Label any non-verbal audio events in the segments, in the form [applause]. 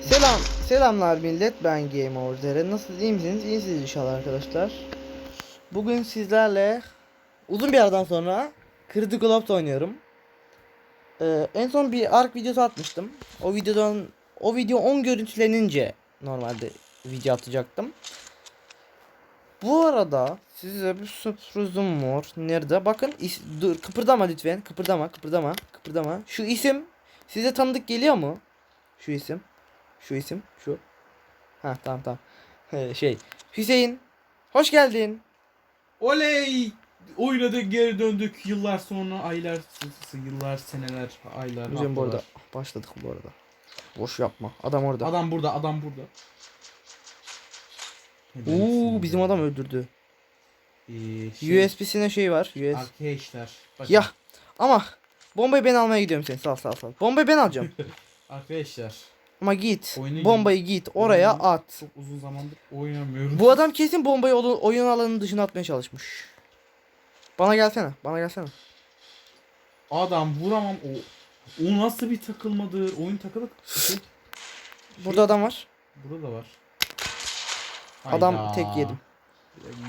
Selam, selamlar millet. Ben Game Over. Nasılsınız? iyi misiniz? İyisiniz inşallah arkadaşlar. Bugün sizlerle uzun bir aradan sonra Critical Ops oynuyorum. Ee, en son bir ARK videosu atmıştım. O videodan o video 10 görüntülenince normalde video atacaktım. Bu arada size bir sürprizim var. Nerede? Bakın is- dur kıpırdama lütfen. Kıpırdama, kıpırdama, kıpırdama. Şu isim size tanıdık geliyor mu? Şu isim. Şu isim. Şu. Ha tamam tamam. Ee, şey. Hüseyin. Hoş geldin. Oley! Oyuna da geri döndük yıllar sonra aylar yıllar seneler aylar Hüseyin bu arada başladık bu arada. Boş yapma. Adam orada. Adam burada adam burada. Oo bizim adam öldürdü. Ee, şey, USB'sine şey var. US. Arkadaşlar. bakın. Ya ama bombayı ben almaya gidiyorum seni. Sal sal sal. Bombayı ben alacağım. [laughs] Arkadaşlar ama git. Oyunu- Bombayı git oraya Oyunu- at. çok uzun zamandır oynamıyorum. Bu adam kesin bombayı oyun alanının dışına atmaya çalışmış. Bana gelsene. Bana gelsene. Adam vuramam o. O nasıl bir takılmadır? Oyun takılık. Şey, Burada adam var. burada da var. Adam Hayda. tek yedim.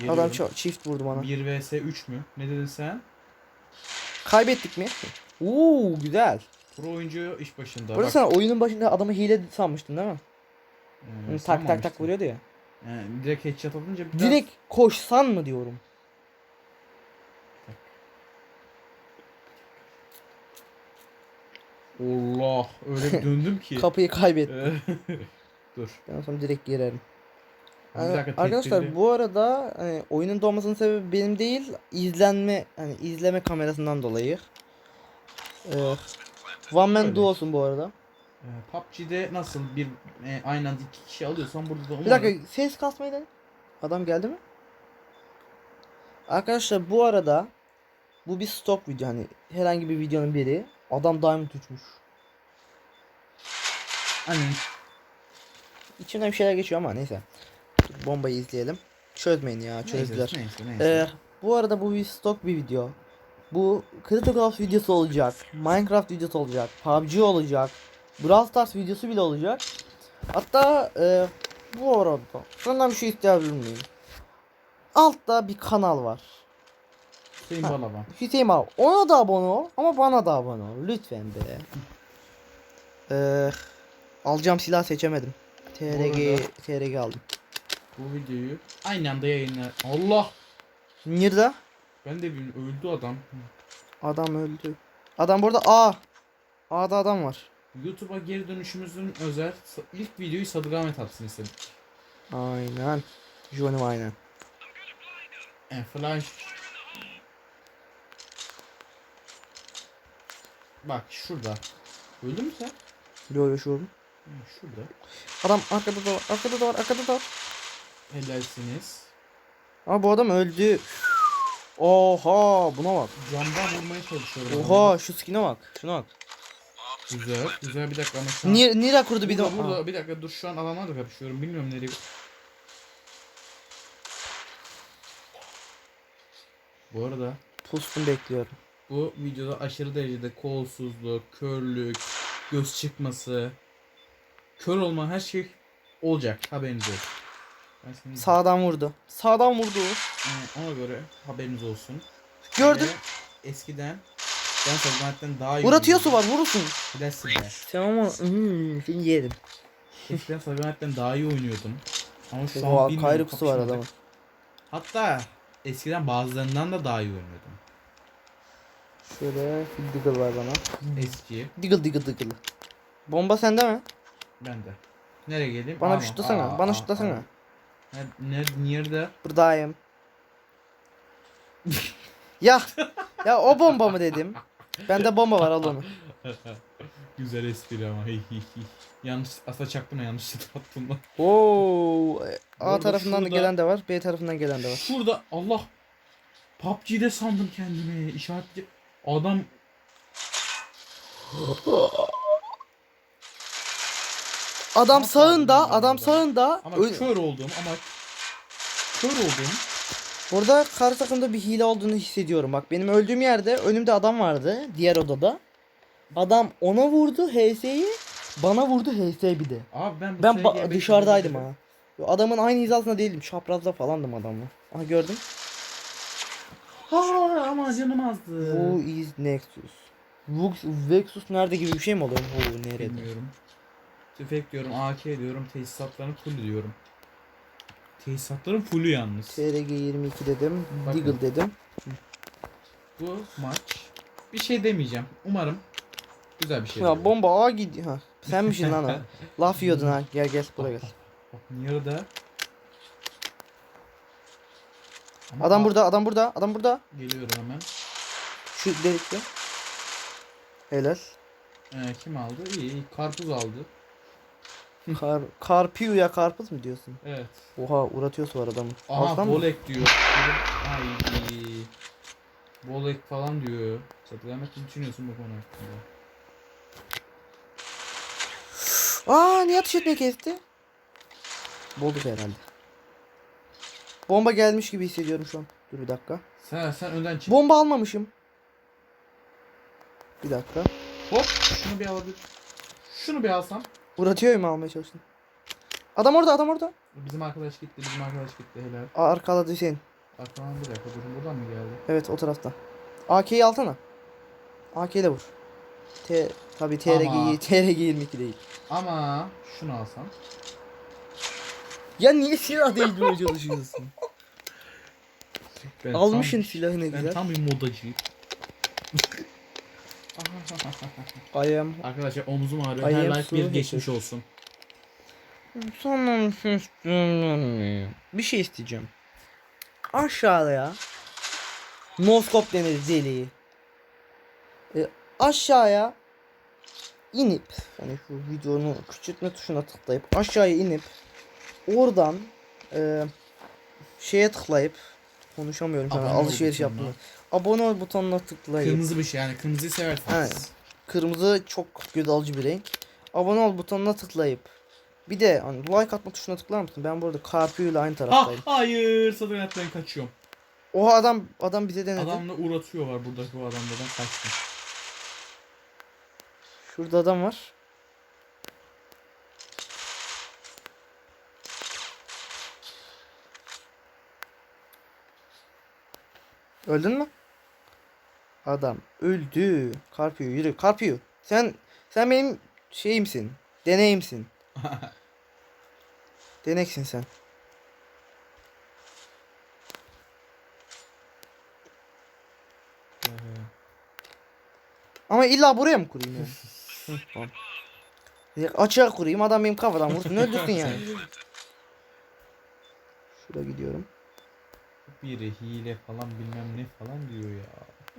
Geliyorum. Adam çift vurdu bana. 1 vs 3 mü? Ne dedin sen? Kaybettik mi? Oo güzel. Pro oyuncu iş başında. Burada sen oyunun başında adamı hile sanmıştın değil mi? Ee, Hı, tak tak tak vuruyordu ya. Yani direkt headshot atınca biraz... Direkt koşsan mı diyorum. Allah öyle bir [laughs] döndüm ki. Kapıyı kaybet. Ee, [laughs] Dur. Ben sonra direkt girerim. Yani dakika, arkadaşlar tedbirli. bu arada hani, oyunun doğmasının sebebi benim değil izlenme hani izleme kamerasından dolayı. Ee, One Man Öyle. Duo'sun bu arada. Ee, PUBG'de nasıl bir e, aynı anda iki kişi alıyorsan burada da Bir dakika ses kasmayı dene. Adam geldi mi? Arkadaşlar bu arada bu bir stok video hani herhangi bir videonun biri. Adam diamond uçmuş. Hani İçimden bir şeyler geçiyor ama neyse. Dur, bombayı izleyelim. Çözmeyin ya çözdüler. Neyse neyse. neyse. Ee, bu arada bu bir stok bir video. Bu Ops videosu olacak. Minecraft videosu olacak. PUBG olacak. Brawl Stars videosu bile olacak. Hatta e, bu arada senden bir şey isteyebilir miyim? Altta bir kanal var. Hüseyin ha. Balaban. Hüseyin abi ona da abone ol ama bana da abone ol. Lütfen be. Ee, alacağım silah seçemedim. TRG, TRG aldım. Bu videoyu aynı anda yayınlar. Allah! Nerede? Ben de bilmiyorum öldü adam. Adam öldü. Adam burada A. A'da adam var. YouTube'a geri dönüşümüzün özel ilk videoyu Sadık Ahmet atsın istedim. Aynen. Johnny aynen. E, flash. Bak şurada. Öldün mü sen? Yo yaşıyorum. Hı, Şurada. Adam arkada da var. Arkada da var. Arkada da var. Helalsiniz. Ama bu adam öldü. Oha buna bak. Camdan vurmaya çalışıyorum. Oha şu skin'e bak. Şuna bak. Güzel. Güzel bir dakika ama şu an. Nira kurdu bir de. Burada, bir dakika dur şu an alanlarla kapışıyorum. Bilmiyorum nereye. Bu arada Pustum bekliyorum. bu videoda aşırı derecede kolsuzluk, körlük, göz çıkması, kör olma her şey olacak. Haberiniz olsun. Ben Sağdan vurdu. Sağdan vurdu. Yani ona göre haberiniz olsun. Gördüm. Ve eskiden ben Sadık'tan daha iyi Vur atıyorsu oynuyordum. var vurursun. Bilersin be. Sen ama hmm, seni yerim. Eskiden Sadık'tan daha iyi oynuyordum. Ama şu Oha an bilmiyorum. kayrıkusu var adamın. Hatta eskiden bazılarından da daha iyi oynuyordum. Şöyle diggle var bana. Eski. Diggle diggle diggle. Bomba sende mi? Ben de. Nereye geleyim? Bana Aa, bir şutlasana. aa, Bana aa, şutlasana. aa. Ne, ne, nerede? Buradayım. ya ya o bomba mı dedim? Bende bomba var al onu. [laughs] Güzel espri ama. Yanlış, aslında çaktım ya yanlışlıkla attım da. Oo. A arada tarafından da şurada- gelen de var, B tarafından gelen de var. Şurada Allah. PUBG'de sandım kendimi. İşaretli. Adam Adam sağında, adam sağında. ama Ö- kör oldum ama kör oldum. Burada karşı takımda bir hile olduğunu hissediyorum. Bak benim öldüğüm yerde önümde adam vardı diğer odada. Adam ona vurdu HS'yi. Bana vurdu HS bir de. Abi ben bu Ben ba- dışarıdaydım ha. Yo, Adamın aynı hizasında değildim. Çaprazda falandım adamla. Aha gördüm. Ha ama canım azdı. Who is Nexus? Vux- Vexus nerede gibi bir şey mi oluyor? Who nerede? Bilmiyorum. Tüfek diyorum, AK diyorum, tesisatların full diyorum. Tesisatların fullü yalnız. TRG 22 dedim. Bakın. Deagle dedim. Bu maç bir şey demeyeceğim. Umarım güzel bir şey. Ya bomba A gidiyor. Ha. Senmişsin lan o. [laughs] Laf yiyordun ha. Gel gel buraya gel. Yarıda. Ama Adam A- burada, adam burada, adam burada. Geliyorum hemen. Şu delikte. Helal. Ee, kim aldı? İyi, iyi. Karpuz aldı. Kar, karpiyu ya karpuz mu diyorsun? Evet. Oha uğratıyorsa var adamı. Aha mı? Bolek diyor. Haydi. Bolek falan diyor. Satıl Ahmet ne düşünüyorsun bu konu hakkında? Aa niye atış etmeyi kesti? Bolduk herhalde. Bomba gelmiş gibi hissediyorum şu an. Dur bir dakika. Sen sen önden çık. Bomba almamışım. Bir dakika. Hop şunu bir alabilir. Şunu bir alsam. Uğratıyor mu almaya çalıştım. Adam orada adam orada. Bizim arkadaş gitti, bizim arkadaş gitti helal. Aa, arkaladı Hüseyin. Arkadan bir dakika durun buradan mı geldi? Evet o tarafta. AK'yi alsana. AK'yi de vur. T tabi Ama- TRG TRG 22 değil. Ama şunu alsam. Ya niye silah değdirmeye çalışıyorsun? Ben Almışsın tam, silahı ne Ben güzel. tam bir modacıyım. [laughs] Am Arkadaşlar omzum ağrıyor. Her like bir geçmiş happy. olsun. Sonra bir şey isteyeceğim. Aşağıya Noskop denir deliği. E, aşağıya inip yani şu videonun küçültme tuşuna tıklayıp aşağıya inip oradan e, şeye tıklayıp konuşamıyorum şu an Abone ol alışveriş butonuna. yaptım. Abone ol butonuna tıklayıp Kırmızı bir şey yani kırmızıyı severseniz. Evet. kırmızı çok göz alıcı bir renk. Abone ol butonuna tıklayıp bir de hani like atma tuşuna tıklar mısın? Ben burada Carpio ile aynı taraftayım. hayır Sadonat ben kaçıyorum. Oha adam adam bize denedi. Adamla uğratıyorlar buradaki bu adamlardan kaçtım. Şurada adam var. Öldün mü? Adam öldü. Carpio yürü. Carpio. Sen sen benim şeyimsin. Deneyimsin. [laughs] Deneksin sen. Ama illa buraya mı kurayım ya? Hı, [laughs] tamam. Açığa kurayım adam benim kafadan vursun öldürsün yani. [laughs] Şuraya gidiyorum. Biri hile falan bilmem ne falan diyor ya.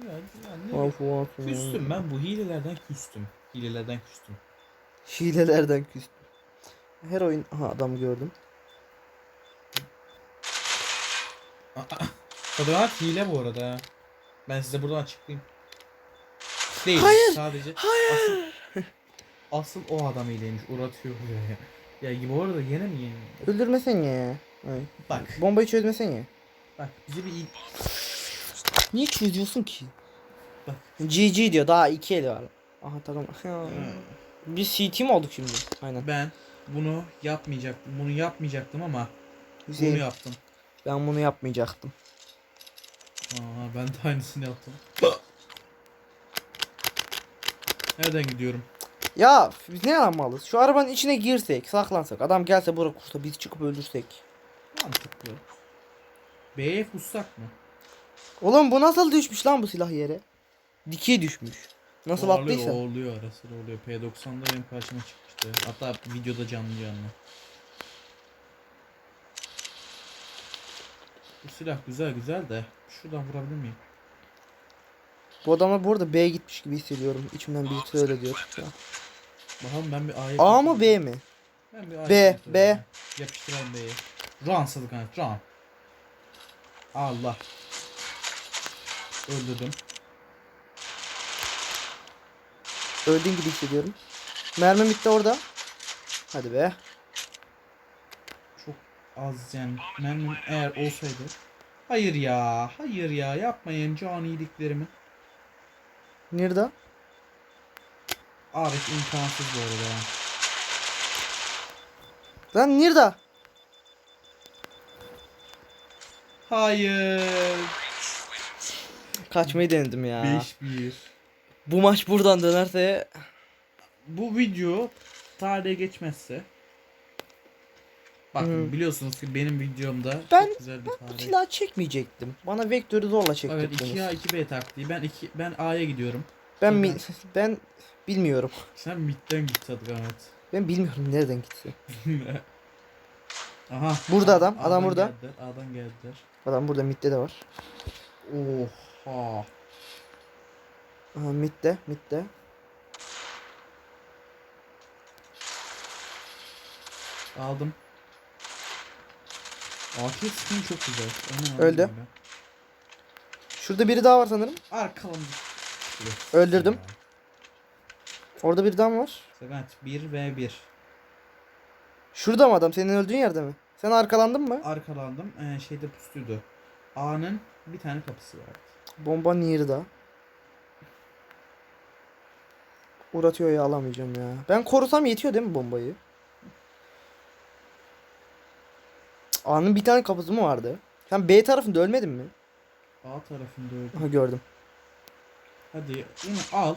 Ya, ya ne? Of, of, Küstüm ben bu hilelerden küstüm. Hilelerden küstüm. Hilelerden küstüm. Her oyun aha adamı gördüm. Sadonat hile bu arada. ha. Ben size buradan açıklayayım. Değil. Hayır, Sadece asıl, [laughs] asıl o adam hileymiş. Uğratıyor buraya. Ya gibi orada yine mi yeni? Öldürmesen ya. Ay. Bak. Bombayı çözmesen ya. Bak bize bir Niye çözüyorsun ki? Bak. GG diyor daha iki eli var. Aha tamam. [laughs] Bir CT mi olduk şimdi? Aynen. ben bunu yapmayacaktım. Bunu yapmayacaktım ama Hüseyin, bunu yaptım. ben bunu yapmayacaktım. Aa, ben de aynısını yaptım. [gasps] Nereden gidiyorum? Ya biz ne yalan malız? Şu arabanın içine girsek, saklansak, adam gelse bura kursa biz çıkıp öldürsek. Mantıklı. B'ye pussak mı? Oğlum bu nasıl düşmüş lan bu silah yere? Dikey düşmüş. Nasıl oluyor, attıysa. Oluyor ara sıra oluyor. P90'da benim karşıma çıkmıştı. Hatta videoda canlı canlı. Bu silah güzel güzel de şuradan vurabilir miyim? Bu adamlar bu arada B'ye gitmiş gibi hissediyorum. İçimden birisi öyle diyor. Ya. Bakalım ben bir A'ya A mı B mi? Ben bir A'ya B, B. Yapıştıralım B'yi. Run Sadıkan run. Allah. Öldürdüm. Öldüğün gibi hissediyorum. Mermi bitti orada. Hadi be. Çok az yani. Mermim eğer olsaydı. Hayır ya. Hayır ya. Yapmayın can iyiliklerimi. Nerede? Arif imkansız bu arada. Lan Nirda. Hayır. Kaçmayı denedim ya. 5-1. Bu maç buradan dönerse Bu video tarihe geçmezse Bakın Hı. biliyorsunuz ki benim videomda Ben- çok güzel bir bu tarih. silahı çekmeyecektim. Bana vektörü zorla Evet çektirdiniz. 2A 2B taktiği. Ben 2 ben A'ya gidiyorum. ben mi, [laughs] ben bilmiyorum. Sen midden git Sadık Ahmet. Ben bilmiyorum nereden gitti. [laughs] Aha. Burada adam, adam A'dan burada. Geldiler, A'dan geldiler. Adam burada midde de var. Oha. Aha midde, midde. Aldım. AK skin çok güzel. Onu Öldü. aldım ben. Şurada biri daha var sanırım. Arkalandı. Öldürdüm. Orada biri daha mı var? Evet 1 ve 1. Şurada mı adam? Senin öldüğün yerde mi? Sen arkalandın mı? Arkalandım. Ee, şeyde pustuydu. A'nın bir tane kapısı vardı. Bomba Nirda. Uğratıyor ya alamayacağım ya. Ben korusam yetiyor değil mi bombayı? A'nın bir tane kapısı mı vardı? Sen B tarafında ölmedin mi? A tarafında öldü. Aha gördüm. Hadi yine al.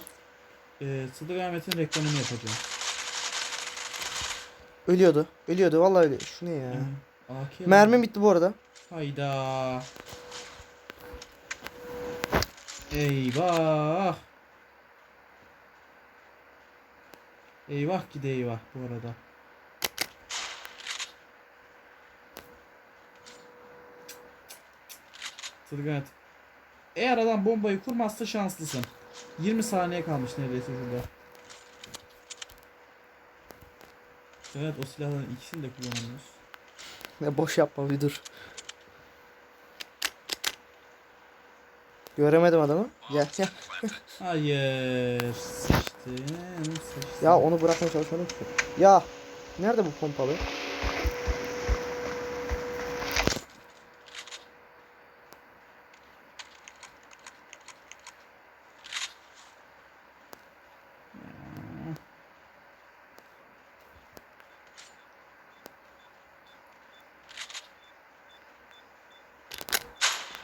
Ee, Sıdık Ahmet'in reklamını yapacağım. Ölüyordu. Ölüyordu vallahi öyle. Şu ne ya? AK Mermi bitti bu arada. Hayda. Eyvah. Eyvah gide eyvah bu arada. Sırgat. Eğer adam bombayı kurmazsa şanslısın. 20 saniye kalmış neredeyse şurada. Evet o silahların ikisini de kullanamıyoruz. Ne boş yapma bir dur. Göremedim adamı. Gel gel. [laughs] Hayır. Sıçtın. Sıçtın. Ya onu bırakmaya çalışıyorum ki. Ya. Nerede bu pompalı?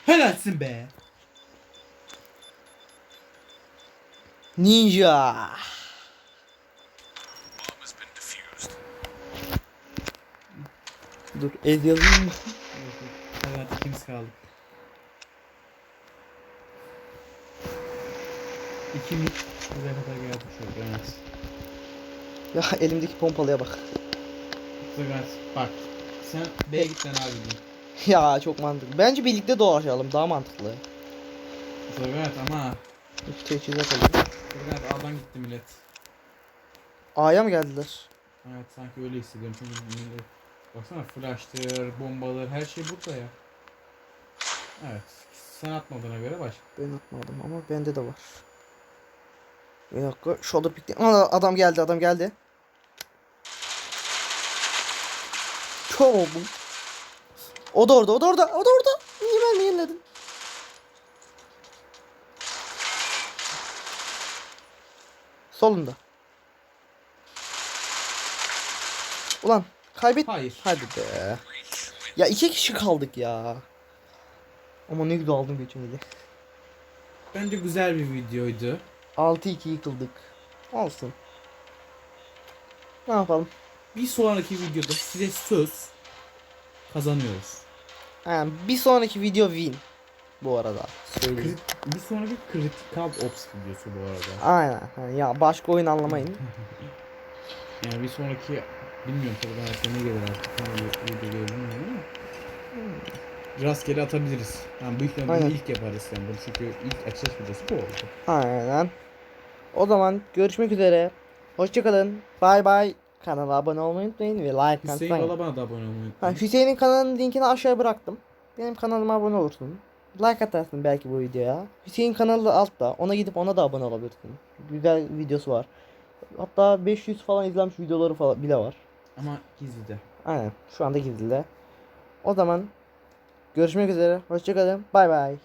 Helalsin be. Ninja. Dur ez yazayım mı? Evet ikimiz kaldık. İkimiz buraya kadar geldik şöyle. Evet. Ya elimdeki pompalıya bak. Bak. Sen B'ye git ben abi gideyim. [laughs] Ya çok mantıklı. Bence birlikte dolaşalım daha mantıklı. Evet ama. İki teçhizat alayım. Evet A'dan gitti millet. A'ya mı geldiler? Evet sanki öyle hissediyorum çünkü millet. Baksana flash'tır, bombalar her şey burada ya. Evet. Sen atmadığına göre baş. Ben atmadım ama bende de var. Bir dakika. Shoulder pick. Aa, adam geldi adam geldi. Çok. O da orada o da orada o da orada. Niye ben mi yeniledim? Solunda. Ulan kaybet. Hayır. Hadi be. Ya iki kişi kaldık ya. Ama ne güzel aldım geçen Bence güzel bir videoydu. 6-2 yıkıldık. Olsun. Ne yapalım? Bir sonraki videoda size söz kazanıyoruz. Ha, bir sonraki video win. Bu arada. Söyleyeyim. Bir sonraki Critical Ops videosu bu arada. Aynen. Ya başka oyun anlamayın. [laughs] Yani bir sonraki bilmiyorum tabii ben hayatta ne gelir artık. Video ama. Rastgele atabiliriz. Yani büyük ihtimalle ilk yaparız yani bunu çünkü ilk açılış videosu bu oldu. Aynen. O zaman görüşmek üzere. Hoşçakalın. Bay bay. Kanala abone olmayı unutmayın ve like Hüseyin atmayın. Balaban'a da abone olmayı Ha, unutmayın. Hüseyin'in kanalının linkini aşağıya bıraktım. Benim kanalıma abone olursun. Like atarsın belki bu videoya. Hüseyin kanalı altta. Ona gidip ona da abone olabilirsin. Güzel videosu var. Hatta 500 falan izlenmiş videoları falan bile var. Ama gizli de. Aynen. Şu anda gizli. O zaman görüşmek üzere. Hoşçakalın. Bay bay.